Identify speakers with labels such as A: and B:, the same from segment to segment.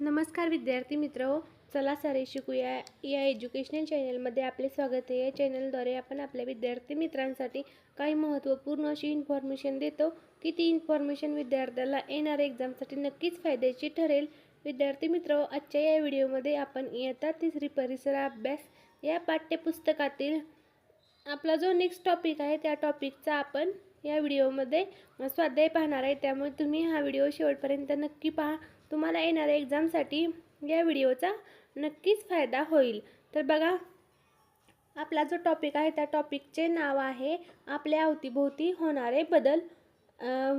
A: नमस्कार विद्यार्थी मित्र चला सारे शिकूया. या एज्युकेशनल चॅनलमध्ये आपले स्वागत आहे. या चॅनलद्वारे आपण आपल्या विद्यार्थी मित्रांसाठी काही महत्त्वपूर्ण अशी इन्फॉर्मेशन देतो की ती इन्फॉर्मेशन विद्यार्थ्याला येणाऱ्या एक्झामसाठी नक्कीच फायद्याची ठरेल. विद्यार्थी मित्र आजच्या या व्हिडिओमध्ये आपण इयत्ता तिसरी परिसर अभ्यास या पाठ्यपुस्तकातील आपला जो नेक्स्ट टॉपिक आहे त्या टॉपिकचा आपण या व्हिडिओमध्ये स्वाध्याय पाहणार आहे. त्यामुळे तुम्ही हा व्हिडिओ शेवटपर्यंत नक्की पहा. तुम्हाला येणाऱ्या एक्झामसाठी या व्हिडिओचा नक्कीच फायदा होईल. तर बघा आपला जो टॉपिक आहे त्या टॉपिकचे नाव आहे आपल्या अवतीभोवती होणारे बदल.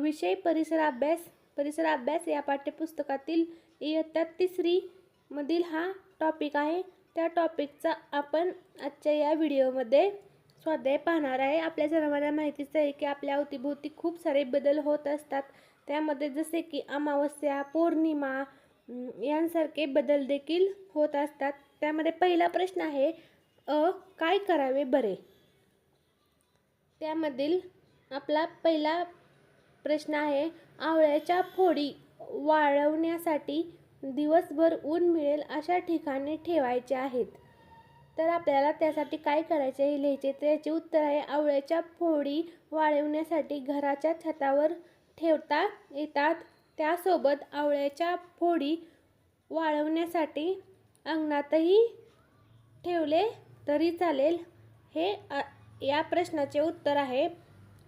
A: विषय परिसर अभ्यास. परिसर अभ्यास या पाठ्यपुस्तकातील इयत्ता तिसरी मधील हा टॉपिक आहे. त्या टॉपिकचा आपण आजच्या या व्हिडिओमध्ये स्वाध्याय पाहणार आहे. आपल्या सर्वांना माहितीच आहे की आपल्या अवतीभोवती खूप सारे बदल होत असतात. त्यामध्ये जसे की अमावस्या पौर्णिमा यांसारखे बदल देखील होत असतात. त्यामध्ये पहिला प्रश्न आहे अ काय करावे बरे? त्यामधील आपला पहिला प्रश्न आहे आवळ्याच्या फोडी वाळवण्यासाठी दिवसभर ऊन मिळेल अशा ठिकाणी ठेवायचे आहेत. तर आपल्याला त्यासाठी काय करायचे हे लिहायचे तर याचे उत्तर आहे आवळ्याच्या फोडी वाळवण्यासाठी घराच्या छतावर ठेवता येतात. त्यासोबत आवळ्याच्या फोडी वाळवण्यासाठी अंगणातही ठेवले तरी चालेल. हे या प्रश्नाचे उत्तर आहे.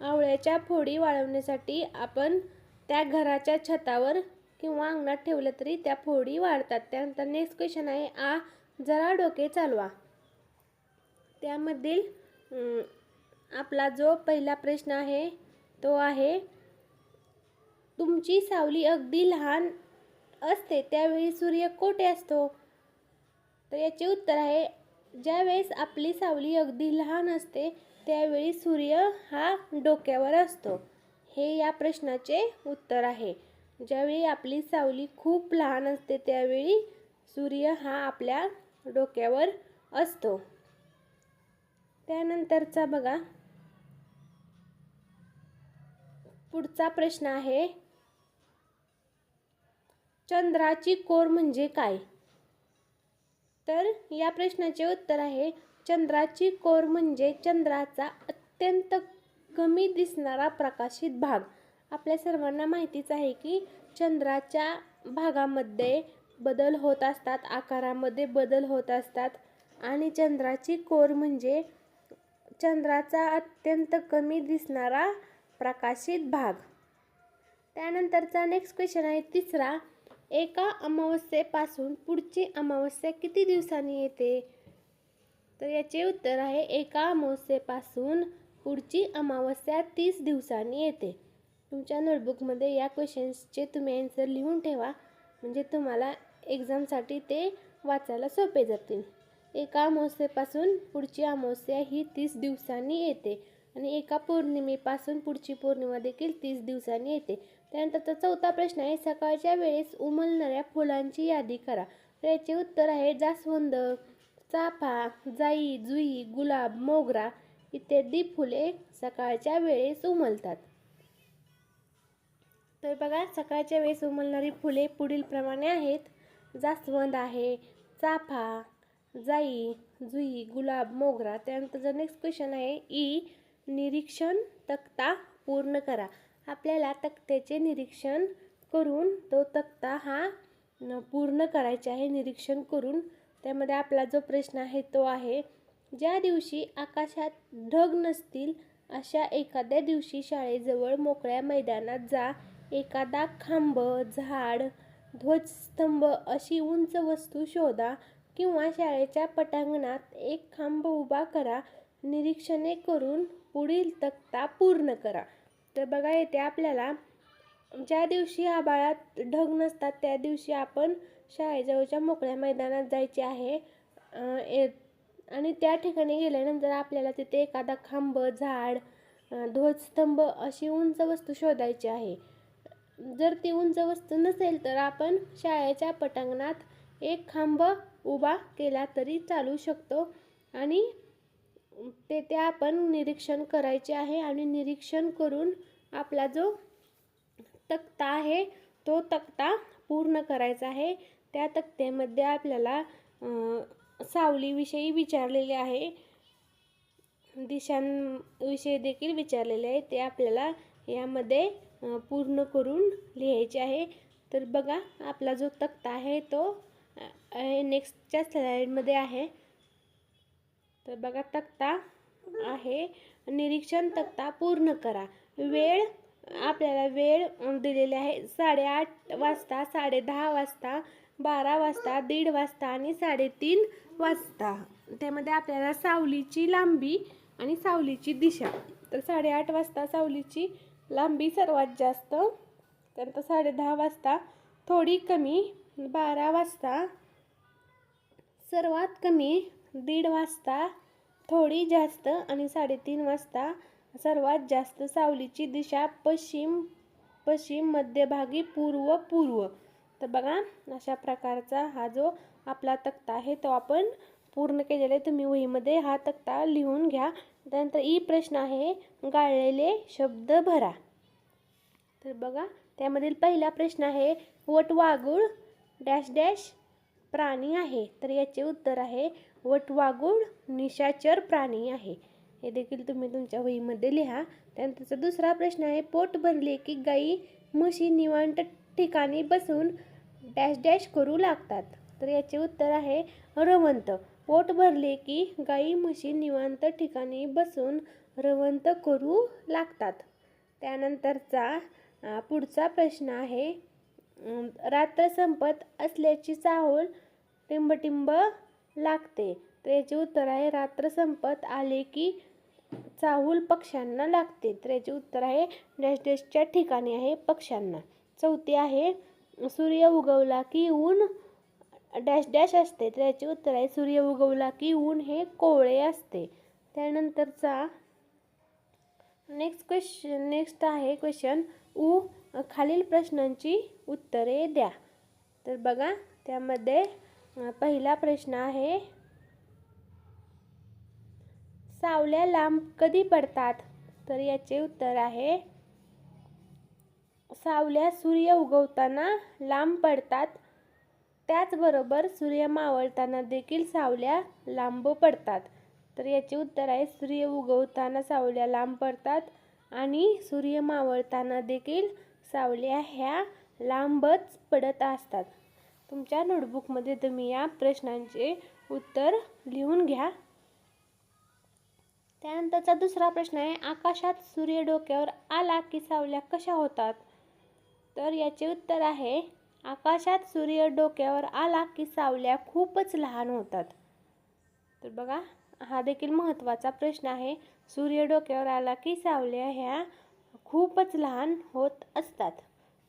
A: आवळ्याच्या फोडी वाळवण्यासाठी आपण त्या घराच्या छतावर किंवा अंगणात ठेवलं तरी त्या फोडी वाढतात त्यानंतर नेक्स्ट क्वेश्चन आहे. आ जरा डोके चालवा. त्यामधील आपला जो पहिला प्रश्न आहे तो आहे तुमची सावली अगदी लहान असते त्यावेळी सूर्य कोठे असतो? तर याचे उत्तर आहे ज्यावेळेस आपली सावली अगदी लहान असते त्यावेळी सूर्य हा डोक्यावर असतो. हे या प्रश्नाचे उत्तर आहे. ज्यावेळी आपली सावली खूप लहान असते त्यावेळी सूर्य हा आपल्या डोक्यावर असतो. त्यानंतरचा बघा. पुढचा प्रश्न आहे चंद्राची कोर म्हणजे काय? तर या प्रश्नाचे उत्तर आहे चंद्राची कोर म्हणजे चंद्राचा अत्यंत कमी दिसणारा प्रकाशित भाग. आपल्या सर्वांना माहितीच आहे की चंद्राच्या भागामध्ये बदल होत असतात आकारामध्ये बदल होत असतात आणि चंद्राची कोर म्हणजे चंद्राचा अत्यंत कमी दिसणारा प्रकाशित भाग. त्यानंतरचा नेक्स्ट क्वेश्चन आहे तिसरा एका अमावस्येपासून पुढची अमावस्या किती दिवसांनी येते? तर याचे उत्तर आहे एका अमावस्येपासून पुढची अमावस्या तीस दिवसांनी येते. तुमच्या नोटबुकमध्ये या क्वेश्चन्सचे तुम्ही आन्सर लिहून ठेवा. म्हणजे तुम्हाला एक्झामसाठी ते वाचायला सोपे जातील. एका अमावस्येपासून पुढची अमावस्या ही तीस दिवसांनी येते. आणि एका पौर्णिमेपासून पुढची पौर्णिमा देखील तीस दिवसांनी येते. त्यानंतरचा चौथा प्रश्न आहे सकाळच्या वेळेस उमलणाऱ्या फुलांची यादी करा. तर याचे उत्तर आहे जास्वंद चाफा जाई जुई गुलाब मोगरा इत्यादी फुले सकाळच्या वेळेस उमलतात. तर बघा सकाळच्या वेळेस उमलणारी फुले पुढील प्रमाणे आहेत. जास्वंद आहे चाफा जाई जुई गुलाब मोगरा. त्यानंतर नेक्स्ट क्वेश्चन आहे ई निरीक्षण तक्ता पूर्ण करा. आपल्याला तक्त्याचे निरीक्षण करून तो तक्ता हा पूर्ण करायचा आहे निरीक्षण करून. त्यामध्ये आपला जो प्रश्न आहे तो आहे ज्या दिवशी आकाशात ढग नसतील अशा एखाद्या दिवशी शाळेजवळ मोकळ्या मैदानात जा. एखादा खांब झाड ध्वजस्तंभ अशी उंच वस्तू शोधा किंवा शाळेच्या पटांगणात एक खांब उभा करा. निरीक्षणे करून पुढील तक्ता पूर्ण करा. तर बघा येते आपल्याला. ज्या दिवशी आभाळात ढग नसतात त्या दिवशी आपण शाळेजवळच्या मोकळ्या मैदानात जायचे आहे. ए- आणि त्या ठिकाणी गेल्यानंतर आपल्याला तिथे एखादा खांब झाड ध्वजस्तंभ अशी उंच वस्तू शोधायची आहे. जर ती उंच वस्तू नसेल तर आपण शाळेच्या पटांगणात एक खांब उभा केला तरी चालू शकतो आणि तेथे आपण निरीक्षण करायचे आहे आणि निरीक्षण करून आपला जो तक्ता आहे तो तक्ता पूर्ण करायचा आहे. त्या तक्त्यामध्ये आपल्याला सावलीविषयी विचारलेले आहे. दिशांविषयी देखील विचारलेले आहे. ते आपल्याला यामध्ये पूर्ण करून लिहायचे आहे. तर बघा आपला जो तक्ता आहे तो नेक्स्टच्या स्लाईडमध्ये आहे. तर बघा तक्ता आहे. निरीक्षण तक्ता पूर्ण करा. वेळ आपल्याला वेळ दिलेली आहे. साडेआठ वाजता साडेदहा वाजता बारा वाजता दीड वाजता आणि साडेतीन वाजता. त्यामध्ये आपल्याला सावलीची लांबी आणि सावलीची दिशा. तर साडेआठ वाजता सावलीची लांबी सर्वात जास्त. त्यानंतर साडेदहा वाजता थोडी कमी बारा वाजता सर्वात कमी दीड वाजता थोडी जास्त आणि साडेतीन वाजता सर्वात जास्त सावलीची दिशा पश्चिम पश्चिम मध्यभागी पूर्व पूर्व. तर बघा अशा प्रकारचा हा जो आपला तक्ता आहे तो आपण पूर्ण केलेला आहे. तुम्ही वहीमध्ये हा तक्ता लिहून घ्या. त्यानंतर ई प्रश्न आहे गाळलेले शब्द भरा. तर बघा त्यामधील पहिला प्रश्न आहे वटवागुळ डॅश डॅश प्राणी आहे. तर याचे उत्तर आहे वटवागुळ निशाचर प्राणी आहे. हे देखील तुम्ही तुमच्या वहीमध्ये लिहा. त्यानंतरचा दुसरा प्रश्न आहे पोट भरले की गाई म्हशी निवांत ठिकाणी बसून डॅश डॅश करू लागतात? तर याचे उत्तर आहे रवंत. पोट भरले की गाई म्हशी निवांत ठिकाणी बसून रवंत करू लागतात. त्यानंतरचा पुढचा प्रश्न आहे रात्र संपत असल्याची चाहूल टिंबटिंब लागते. तर याचे उत्तर आहे रात्र संपत आले की चाहूल पक्ष्यांना लागते. तर याचे उत्तर आहे डॅश डॅशच्या ठिकाणी आहे पक्ष्यांना. चौथी आहे सूर्य उगवला की ऊन डॅश डॅश असते. तर याचे उत्तर आहे सूर्य उगवला की ऊन हे कोवळे असते. त्यानंतरचा नेक्स्ट क्वेश्चन नेक्स्ट आहे क्वेश्चन ऊ खालील प्रश्नांची उत्तरे द्या. तर बघा त्यामध्ये पहिला प्रश्न आहे सावल्या लांब कधी पडतात? तर याचे उत्तर आहे सावल्या सूर्य उगवताना लांब पडतात. त्याचबरोबर सूर्य मावळताना देखील सावल्या लांब पडतात. तर याचे उत्तर आहे सूर्य उगवताना सावल्या लांब पडतात आणि सूर्य मावळताना देखील सावल्या ह्या लांबच पडत असतात. तुमच्या नोटबुकमध्ये तुम्ही या प्रश्नांचे उत्तर लिहून घ्या. त्यानंतरचा दुसरा प्रश्न आहे आकाशात सूर्य डोक्यावर आला की सावल्या कशा होतात? तर याचे उत्तर आहे आकाशात सूर्य डोक्यावर आला की सावल्या खूपच लहान होतात. तर बघा हा देखील महत्त्वाचा प्रश्न आहे सूर्य डोक्यावर आला की सावल्या ह्या खूपच लहान होत असतात.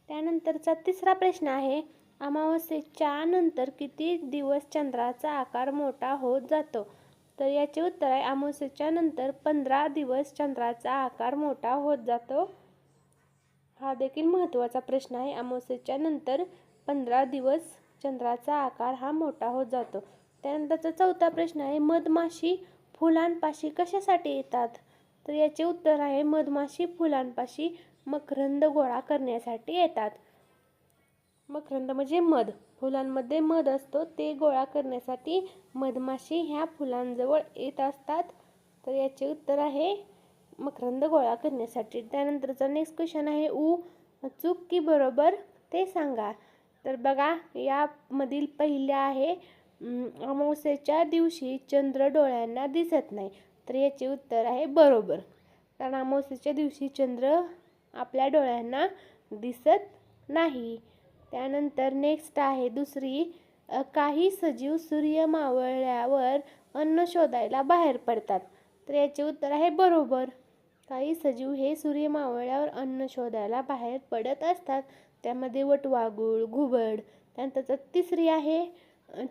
A: त्यानंतरचा तिसरा प्रश्न आहे अमावस्येच्या नंतर किती दिवस चंद्राचा आकार मोठा होत जातो? तर याचे उत्तर आहे अमावस्येच्या नंतर पंधरा दिवस चंद्राचा आकार मोठा होत जातो. हा देखील महत्त्वाचा प्रश्न आहे. अमावस्येच्या नंतर पंधरा दिवस चंद्राचा आकार हा मोठा होत जातो. त्यानंतरचा चौथा प्रश्न आहे मधमाशी फुलांपाशी कशासाठी येतात? तर याचे उत्तर आहे मधमाशी फुलांपाशी मकरंद गोळा करण्यासाठी येतात. मकरंद म्हणजे मध. फुलांमध्ये मध असतो ते गोळा करण्यासाठी मधमाशी ह्या फुलांजवळ येत असतात. तर याचे उत्तर आहे मकरंद गोळा करण्यासाठी. त्यानंतरचा नेक्स्ट क्वेश्चन आहे ऊ चूक की बरोबर ते सांगा. तर बघा यामधील पहिल्या आहे अमावस्येच्या दिवशी चंद्र डोळ्यांना दिसत नाही. तर याचे उत्तर आहे बरोबर. कारण अमावस्येच्या दिवशी चंद्र आपल्या डोळ्यांना दिसत नाही. त्यानंतर नेक्स्ट आहे दुसरी काही सजीव सूर्य मावळल्यावर अन्न शोधायला बाहेर पडतात. तर याचे उत्तर आहे बरोबर. काही सजीव हे सूर्य मावळल्यावर अन्न शोधायला बाहेर पडत असतात. त्यामध्ये वटवागुळ घुबड त्यानंतर तिसरी आहे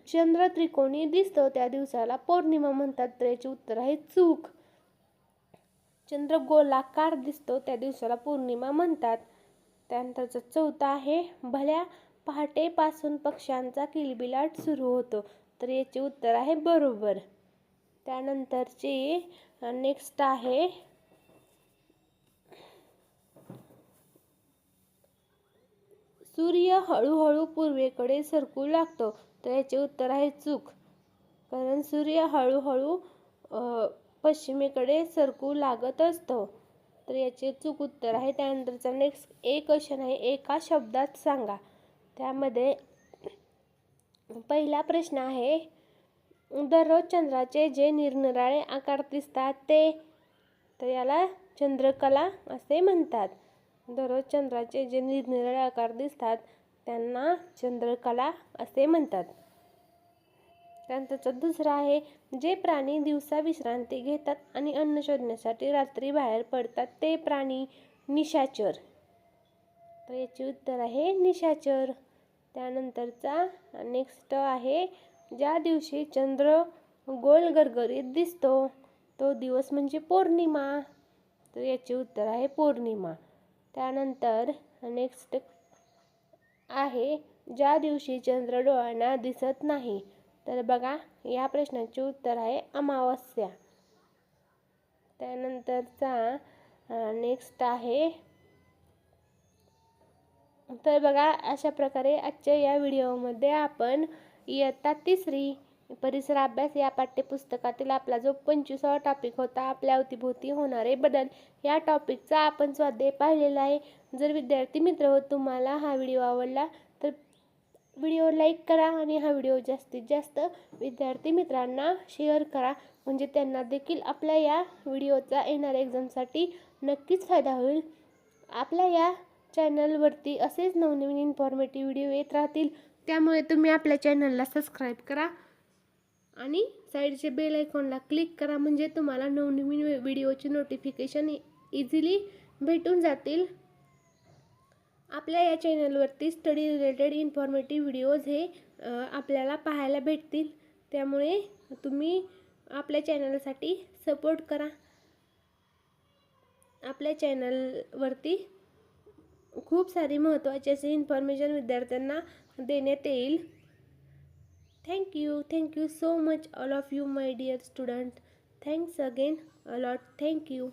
A: चंद्र त्रिकोणी दिसतो त्या दिवसाला पौर्णिमा म्हणतात तर याचे उत्तर आहे चूक. चंद्र गोलाकार दिसतो त्या दिवसाला पौर्णिमा म्हणतात. त्यानंतरचं चौथं आहे भल्या पहाटेपासून पक्ष्यांचा किलबिलाट सुरू होतो. तर याचे उत्तर आहे बरोबर. त्यानंतरचे नेक्स्ट आहे. सूर्य हळूहळू पूर्वेकडे सरकू लागतो. तर याचे उत्तर आहे चूक. कारण सूर्य हळूहळू पश्चिमेकडे सरकू लागत असतो. तर याचे चूक उत्तर आहे. त्यानंतरचा नेक्स्ट एक क्वेश्चन आहे. एका शब्दात सांगा. त्यामध्ये पहिला प्रश्न आहे दररोज चंद्राचे जे निरनिराळे आकार दिसतात ते तर याला चंद्रकला असे म्हणतात. दररोज चंद्राचे जे निरनिराळे आकार दिसतात त्यांना चंद्रकला असे म्हणतात. त्यानंतरचा दुसरा आहे जे प्राणी दिवसा विश्रांती घेतात आणि अन्न शोधण्यासाठी रात्री बाहेर पडतात ते प्राणी निशाचर. तर याचे उत्तर आहे निशाचर. त्यानंतरचा नेक्स्ट आहे ज्या दिवशी चंद्र गोल गरगरीत दिसतो तो दिवस म्हणजे पौर्णिमा. तर याचे उत्तर आहे पौर्णिमा. त्यानंतर नेक्स्ट आहे ज्या दिवशी चंद्र डोळ्यांना दिसत नाही तर बघा या प्रश्नाचे उत्तर आहे अमावस्या. त्यानंतरचा नेक्स्ट आहे. तर बघा अशा प्रकारे आजच्या या व्हिडिओमध्ये आपण इयत्ता तिसरी परिसर अभ्यास या पाठ्यपुस्तकातील आपला जो पंचवीसावा टॉपिक होता आपल्या अवतीभोवती होणारे बदल या टॉपिकचा आपण स्वाध्याय पाहिलेला आहे. जर विद्यार्थी मित्र हो तुम्हाला हा व्हिडिओ आवडला व्हिडिओ लाईक करा आणि हा व्हिडिओ जास्तीत जास्त विद्यार्थी मित्रांना शेअर करा. म्हणजे त्यांना देखील आपल्या या व्हिडिओचा येणाऱ्या एक्झामसाठी नक्कीच फायदा होईल. आपल्या या चॅनलवरती असेच नवनवीन इन्फॉर्मेटिव्ह व्हिडिओ येत राहतील. त्यामुळे तुम्ही आपल्या चॅनलला सबस्क्राईब करा आणि साईडचे बेल आयकॉनला क्लिक करा. म्हणजे तुम्हाला नवनवीन व्हिडिओची नोटिफिकेशन इझिली e-, भेटून जातील. आपल्या या चॅनलवरती स्टडी रिलेटेड इन्फॉर्मेटिव्ह व्हिडिओज हे आपल्याला पाहायला भेटतील. त्यामुळे तुम्ही आपल्या चॅनलसाठी सपोर्ट करा. आपल्या चॅनलवरती खूप सारी महत्त्वाची असे इन्फॉर्मेशन विद्यार्थ्यांना देण्यात येईल. Thank you thank you so much all of you my dear student thanks again a lot thank you